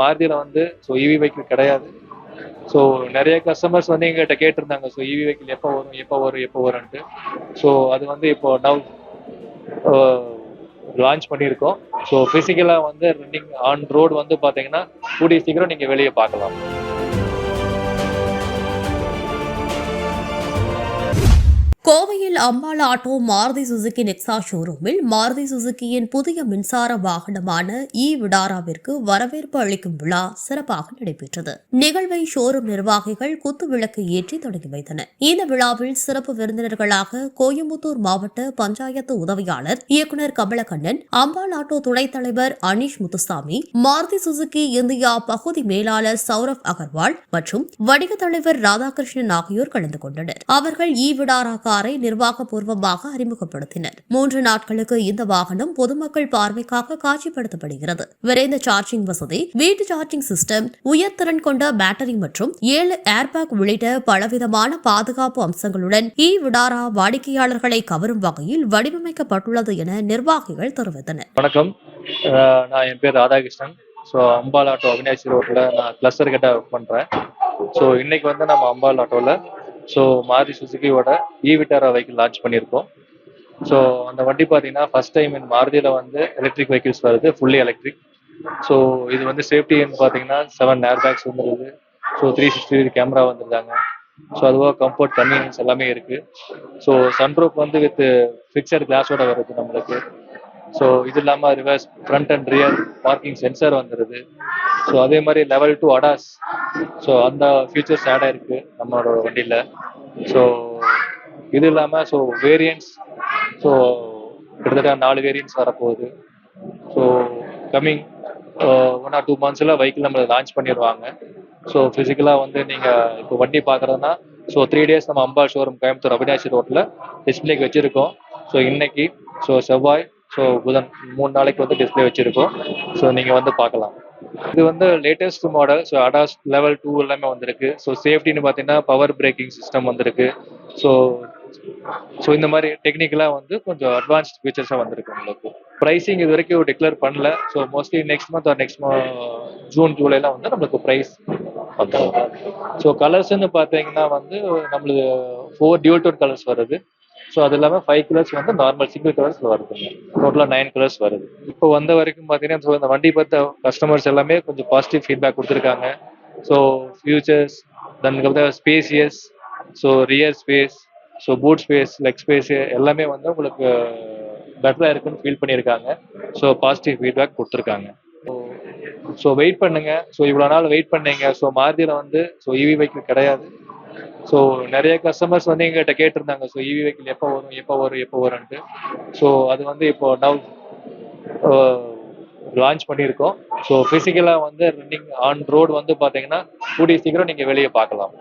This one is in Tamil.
மாருதியில் வந்து ஸோ இவி வெஹிக்கிள் கிடையாது. ஸோ நிறைய கஸ்டமர்ஸ் வந்து எங்ககிட்ட கேட்டிருந்தாங்க. ஸோ இவி வெஹிக்கிள் எப்போ வரும் எப்போ வரும் எப்போ வரும்ன்ட்டு. ஸோ அது வந்து இப்போ நவ் லான்ச் பண்ணியிருக்கோம். ஸோ ஃபிசிக்கலாக வந்து ரன்னிங் ஆன் ரோடு வந்து பார்த்தீங்கன்னா கூடிய சீக்கிரம் நீங்கள் வெளியே பார்க்கலாம். கோவையில் Ambal auto Maruti Suzuki Nexa ஷோரூமில் மாருதி சுசுகியின் புதிய மின்சார வாகனமான இ விடாராவிற்கு வரவேற்பு அளிக்கும் விழா சிறப்பாக நடைபெற்றது. நிகழ்வை ஷோரூம் நிர்வாகிகள் குத்து விளக்கு ஏற்றி தொடங்கி வைத்தனர். இந்த விழாவில் சிறப்பு விருந்தினர்களாக கோயம்புத்தூர் மாவட்ட பஞ்சாயத்து உதவியாளர் இயக்குநர் கமலக்கண்ணன் அம்பாள் ஆட்டோ துணைத் தலைவர் அனீஷ் முத்துசாமி மாருதி சுசுகி இந்தியா பகுதி மேலாளர் சௌரவ் அகர்வால் மற்றும் வணிக தலைவர் ராதாகிருஷ்ணன் ஆகியோர் கலந்து கொண்டனர். அவர்கள் இ விடாரா காரை நிர்வாக நிர்வாகபூர்வமாக அறிமுகப்படுத்தினர். மூன்று நாட்களுக்கு இந்த வாகனம் பொதுமக்கள் பார்வைக்காக காட்சிப்படுத்தப்படுகிறது. விரைந்த சார்ஜிங் வசதி வீட்டு சார்ஜிங் சிஸ்டம் உயர்திறன் கொண்ட பேட்டரி மற்றும் ஏழு ஏர்பேக் உள்ளிட்ட பலவிதமான பாதுகாப்பு அம்சங்களுடன் இ விடாரா வாடிக்கையாளர்களை கவரும் வகையில் வடிவமைக்கப்பட்டுள்ளது என நிர்வாகிகள் தெரிவித்தனர். வணக்கம். நான் என் பேர் ராதாகிருஷ்ணன். ஸோ அம்பாள் ஆட்டோ அவினாசி ரோட்டில் நான் கிளஸ்டர் கிட்ட ஒர்க் பண்ணுறேன் ஸோ இன்னைக்கு வந்து நம்ம அம்பாள் ஆட்டோவில் ஸோ மாருதி சுசுகியோட இ வெஹிக்கிள் லான்ச் பண்ணியிருக்கோம். ஸோ அந்த வண்டி பார்த்தீங்கன்னா ஃபர்ஸ்ட் டைம் இன் மாருதியில் வந்து எலக்ட்ரிக் வெஹிக்கிள்ஸ் வருது ஃபுல்லி எலக்ட்ரிக் ஸோ இது வந்து சேஃப்டின்னு பார்த்தீங்கன்னா செவன் ஏர் பேக்ஸ் வந்துருது ஸோ த்ரீ சிக்ஸ்டி கேமரா வந்துருந்தாங்க ஸோ அதுவாக கம்ஃபர்ட் கன்வீனியன்ஸ் எல்லாமே இருக்குது ஸோ சன்ரூப் வந்து வித் ஃபிக்சர் கிளாஸோட வருது நம்மளுக்கு. ஸோ இது இல்லாமல் reverse front and rear parking sensor வந்துடுது ஸோ அதே மாதிரி லெவல் டூ அடாஸ் ஸோ அந்த ஃபீச்சர்ஸ் ஆட் ஆயிருக்கு நம்மளோட வண்டியில். ஸோ இது இல்லாமல் ஸோ வேரியன்ஸ் ஸோ கிட்டத்தட்ட நாலு வேரியன்ஸ் வரப்போகுது. So coming one or two மந்த்ஸில் vehicle நம்ம லான்ச் பண்ணிடுவாங்க ஸோ ஃபிசிக்கலாக வந்து நீங்கள் இப்போ வண்டி பார்க்குறதுனா ஸோ த்ரீ டேஸ் நம்ம அம்பா ஷோரூம் கோயம்புத்தூர் அவினாசி ரோட்டில் டிஸ்பிளேக்கு வச்சுருக்கோம். ஸோ இன்னைக்கு ஸோ செவ்வாய் ஸோ புதன் மூணு நாளைக்கு வந்து டிஸ்பிளே வச்சுருக்கோம். ஸோ நீங்கள் வந்து பார்க்கலாம். இது வந்து latest model so ADAS level two எல்லாமே வந்திருக்கு. ஸோ சேஃப்டின்னு பார்த்தீங்கன்னா பவர் பிரேக்கிங் சிஸ்டம் வந்திருக்கு. ஸோ ஸோ இந்த மாதிரி டெக்னிக்கலாக வந்து கொஞ்சம் அட்வான்ஸ்ட் ஃபீச்சர்ஸாக வந்திருக்கு உங்களுக்கு. ப்ரைஸிங் இது வரைக்கும் டிக்ளேர் பண்ணல. So mostly next month or next June ஜூலைலாம் வந்து நம்மளுக்கு ப்ரைஸ் வந்துடும் ஸோ கலர்ஸ்ன்னு பார்த்தீங்கன்னா வந்து நம்மளுக்கு ஃபோர் டியூல் டோன் கலர்ஸ் வருது. ஸோ அது இல்லாமல் ஃபைவ் கலர்ஸ் வந்து நார்மல் சிங்கிள் கலர்ஸ் வருதுங்க. டோட்டலாக நைன் கலர்ஸ் வருது. இப்போ வந்த வரைக்கும் பார்த்தீங்கன்னா ஸோ இந்த வண்டி பார்த்த கஸ்டமர்ஸ் எல்லாமே கொஞ்சம் பாசிட்டிவ் ஃபீட்பேக் கொடுத்துருக்காங்க. So features then spacious so rear space so boot space leg space எல்லாமே வந்து உங்களுக்கு பெட்டராக இருக்குன்னு ஃபீல் பண்ணியிருக்காங்க. ஸோ பாசிட்டிவ் ஃபீட்பேக் கொடுத்துருக்காங்க. ஸோ வெயிட் பண்ணுங்க. ஸோ இவ்வளோ நாள் வெயிட் பண்ணீங்க. ஸோ மாருதியில் வந்து ஸோ இவி வெஹிக்கிள் கிடையாது. ஸோ நிறைய கஸ்டமர்ஸ் வந்து எங்ககிட்ட கேட்டிருந்தாங்க. ஸோ இவி வெஹிக்கிள் எப்போ வரும் எப்போ வரும் எப்போ வரும்ன்ட்டு. ஸோ அது வந்து இப்போ நவ் லான்ச் பண்ணியிருக்கோம். ஸோ ஃபிசிக்கலாக வந்து ரன்னிங் ஆன் ரோடு வந்து பார்த்தீங்கன்னா கூடிய சீக்கிரம் நீங்கள் வெளியே பார்க்கலாம்.